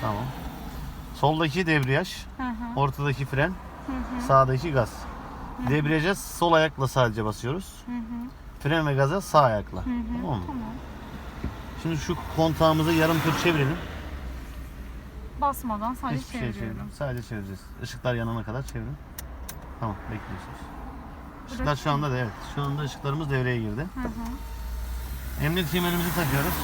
Tamam. Soldaki debriyaj, Hı hı. ortadaki fren, Hı hı. sağdaki gaz. Debriyaja sol ayakla sadece basıyoruz. Hı hı. Fren ve gaza sağ ayakla. Hı hı. Tamam mı? Tamam. Şimdi şu kontağımızı yarım tur çevirelim. Basmadan sadece Hiçbir şey çeviriyorum. çevirelim. Sadece çevireceğiz. Işıklar yanana kadar çevirin. Tamam bekliyorsunuz. Işıklar şu anda da evet. Şu anda ışıklarımız devreye girdi. Hı hı. Emniyet kemerimizi takıyoruz.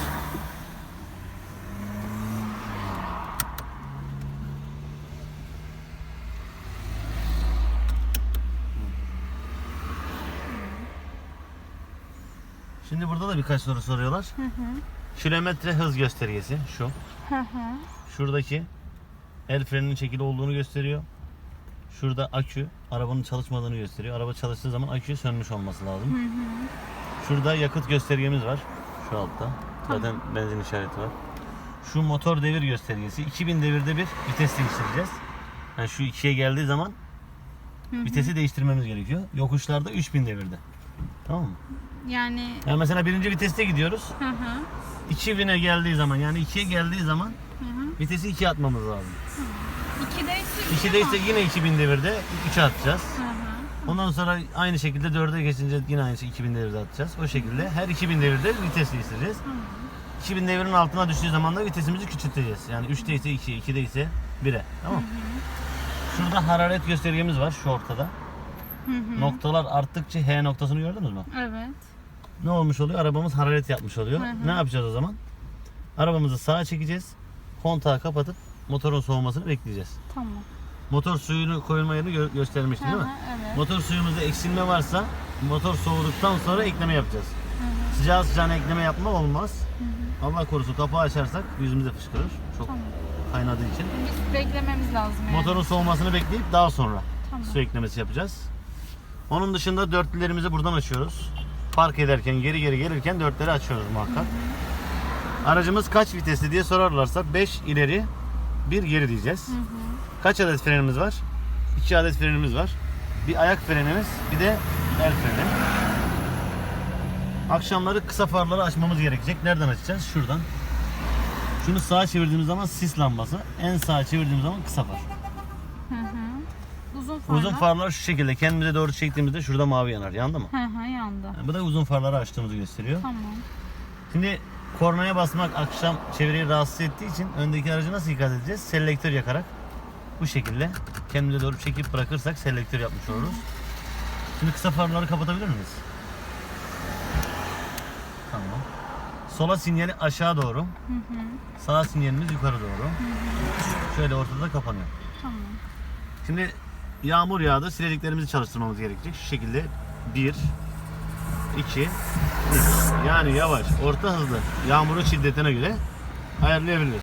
Şimdi burada da birkaç soru soruyorlar. Hı hı. Kilometre hız göstergesi şu. Hı hı. Şuradaki el freninin çekili olduğunu gösteriyor. Şurada akü arabanın çalışmadığını gösteriyor. Araba çalıştığı zaman akü sönmüş olması lazım. Hı hı. Şurada yakıt göstergemiz var. Şu altta. Zaten benzin işareti var. Şu motor devir göstergesi. 2000 devirde bir vites değiştireceğiz. Yani şu ikiye geldiği zaman Hı hı. vitesi değiştirmemiz gerekiyor. Yokuşlarda 3000 devirde. Tamam mı? Yani Yani mesela birinci viteste gidiyoruz. hı hı. 2000'e geldiği zaman yani 2'ye geldiği zaman Hı hı. vitesi 2'ye atmamız lazım. İkide ise 2'de ise yine 2000 devirde 3'e atacağız. Hı hı. Ondan sonra aynı şekilde 4'e geçince yine aynı şey 2000 devirde atacağız. O şekilde her 2000 devirde vites değiştireceğiz. Tamam. 2000 devirin altına düştüğü zaman da vitesimizi küçülteceğiz. Yani 3'te ise 2'ye, 2'de ise 1'e. Tamam mı? Şurada hararet göstergemiz var şu ortada. Hı hı. Noktalar arttıkça H noktasını gördünüz mü? Evet. Ne olmuş oluyor? Arabamız hararet yapmış oluyor. Hı hı. Ne yapacağız o zaman? Arabamızı sağa çekeceğiz. Kontağı kapatıp motorun soğumasını bekleyeceğiz. Tamam. Motor suyunu koyulma yerini gö- göstermişti değil mi? Evet. Motor suyumuzda eksilme varsa motor soğuduktan sonra ekleme yapacağız. Hı hı. Sıcağı sıcağına ekleme yapma olmaz. Hı hı. Allah korusun kapağı açarsak yüzümüze fışkırır. Çok Tamam. kaynadığı için. Biz beklememiz lazım yani. Motorun soğumasını bekleyip daha sonra Tamam. su eklemesi yapacağız. Onun dışında dörtlülerimizi buradan açıyoruz. Park ederken geri geri gelirken dörtleri açıyoruz muhakkak. Aracımız kaç vitesli diye sorarlarsa 5 ileri 1 geri diyeceğiz. Hı hı. Kaç adet frenimiz var? 2 adet frenimiz var. Bir ayak frenimiz, bir de el freni. Akşamları kısa farları açmamız gerekecek. Nereden açacağız? Şuradan. Şunu sağa çevirdiğimiz zaman sis lambası, en sağa çevirdiğimiz zaman kısa far. Hı hı. Uzun farlar. Uzun farlar şu şekilde kendimize doğru çektiğimizde şurada mavi yanar. Yandı mı? Hı hı yandı. Yani bu da uzun farları açtığımızı gösteriyor. Tamam. Şimdi kornaya basmak akşam çevreyi rahatsız ettiği için öndeki aracı nasıl ikaz edeceğiz? Selektör yakarak bu şekilde kendimize doğru çekip bırakırsak selektör yapmış oluruz. Şimdi kısa farları kapatabilir miyiz? Tamam. Sola sinyali aşağı doğru. Hı hı. Sağ sinyalimiz yukarı doğru. Şöyle ortada kapanıyor. Tamam. Şimdi yağmur yağdı. Sileceklerimizi çalıştırmamız gerekecek. Şu şekilde 1 2 3 Yani yavaş, orta hızlı. Yağmurun şiddetine göre ayarlayabiliriz.